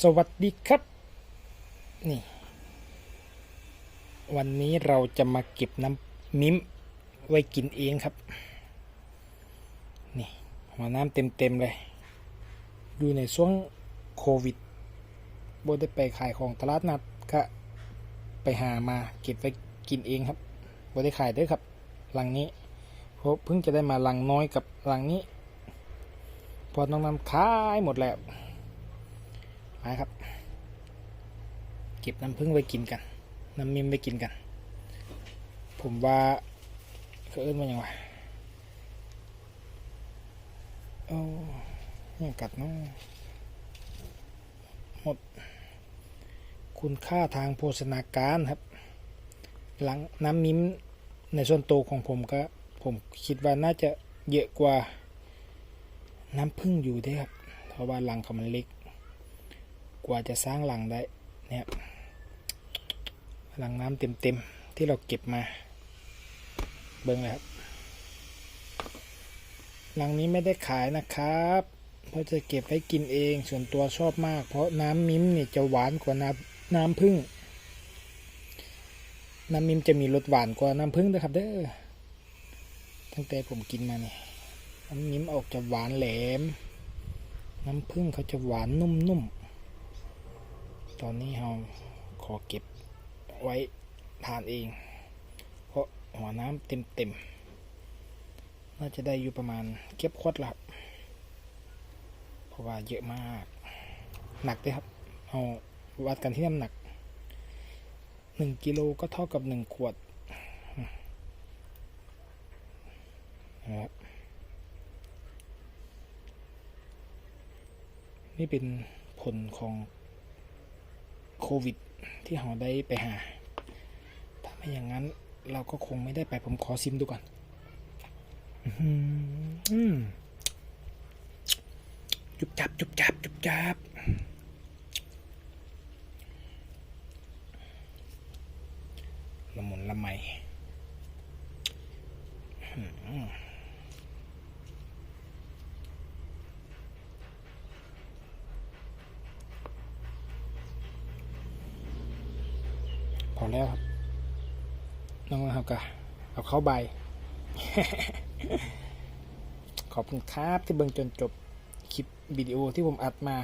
สวัสดีครับ นี่ วันนี้เราจะมาเก็บน้ำมิ้มไว้กินเองครับ นี่หัวน้ำเต็มๆเลยอยู่ในช่วงโควิดบได้ไปขายของตลาดนัดก็ไปหามาเก็บไว้กินเองครับบได้ขายด้วยครับลังนี้เพราะเพิ่งจะได้มาลังน้อยกับลังนี้ พอน้องน้ำขายหมดแล้ว ไปครับ เก็บน้ำผึ้งไว้กินกัน น้ำมิมไว้กินกัน ผมว่าเขาเอิ้นว่าอย่างไรโอ้ยังกัดเนาะหมด คุณค่าทางโภชนาการครับ หลังน้ำมิมในส่วนตัวของผมก็ ผมคิดว่าน่าจะเยอะกว่าน้ำผึ้งอยู่ด้วยครับ เพราะว่าหลังเขามันเล็ก กว่าจะสร้างหลังได้เนี่ยหลังน้ำเต็มๆ ที่เราเก็บมา เบิ้งเลยครับ หลังนี้ไม่ได้ขายนะครับ เพราะจะเก็บไว้กินเองส่วนตัวชอบมาก เพราะน้ำมิ้มเนี่ยจะหวานกว่าน้ำน้ำผึ้งน้ำมิ้มจะมีรสหวานกว่าน้ำผึ้งนะครับเด้อตั้งแต่ผมกินมาเนี่ยน้ำมิ้มออกจะหวานแหลม น้ำผึ้งเขาจะหวานนุ่มๆ ตอนนี้เราขอเก็บไว้ทานเอง เพราะหัวน้ำเต็มๆน่าจะได้อยู่ประมาณเก็บขวดละครับเพราะว่าเยอะมาก หนักด้วยครับเอาวัดกันที่น้ำหนักหนึ่งกิโลก็เท่ากับหนึ่งขวดนะครับนี่เป็นผลของ โควิด ที่เราได้ไปหา ถ้าไม่อย่างนั้นเราก็คงไม่ได้ไปผมขอซิมดูก่อนอืมจุบจับจุบจับจุบจับละมุนละไมอื้อหือ พ อแล้วครับ น้องนะครับกะเอาเข้าใบ ขอบคุณครับที่เบิ่งจนจบคลิปวิดีโอที่ผมอัดมา